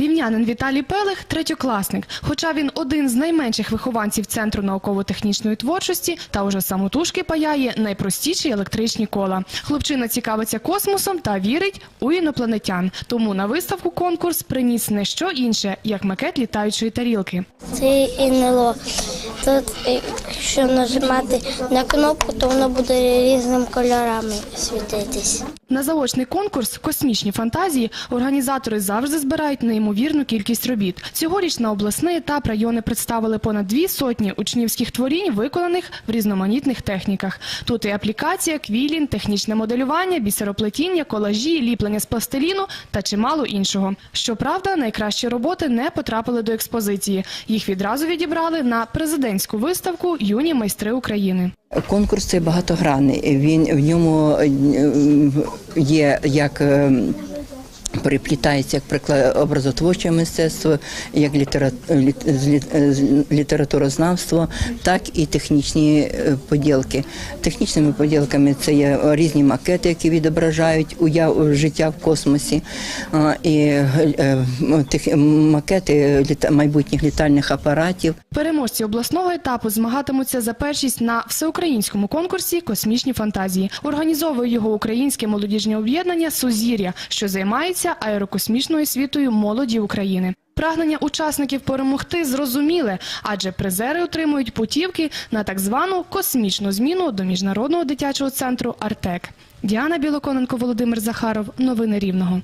Рівнянин Віталій Пелих – третьокласник. Хоча він один з найменших вихованців Центру науково-технічної творчості та уже самотужки паяє найпростіші електричні кола. Хлопчина цікавиться космосом та вірить у інопланетян. Тому на виставку конкурс приніс не що інше, як макет літаючої тарілки. Це НЛО. Тут, якщо нажимати на кнопку, то воно буде різними кольорами світитись. На заочний конкурс Космічні фантазії організатори завжди збирають неймовірну кількість робіт. Цьогоріч на обласний етап райони представили понад дві сотні учнівських творінь, виконаних в різноманітних техніках. Тут і аплікація, квілін, технічне моделювання, бісероплетіння, колажі, ліплення з пластиліну та чимало іншого. Щоправда, найкращі роботи не потрапили до експозиції. Їх відразу відібрали на президентську виставку Юні майстри України. Конкурс цей багатогранний. Він в ньому е, є як. Переплітається як приклад образотворче мистецтво, як літера- літературознавство, так і технічні е, поділки. Технічними поділками це є різні макети, які відображають уяв життя в космосі, і е, макети літа- майбутніх літальних апаратів. Переможці обласного етапу змагатимуться за першість на всеукраїнському конкурсі Космічні фантазії. Організовує його українське молодіжне об'єднання Сузір'я, що займається аерокосмічною світою молоді України. Прагнення учасників перемогти зрозуміле, адже призери отримують путівки на так звану космічну зміну до міжнародного дитячого центру Артек. Діана Білоконенко, Володимир Захаров. Новини Рівного.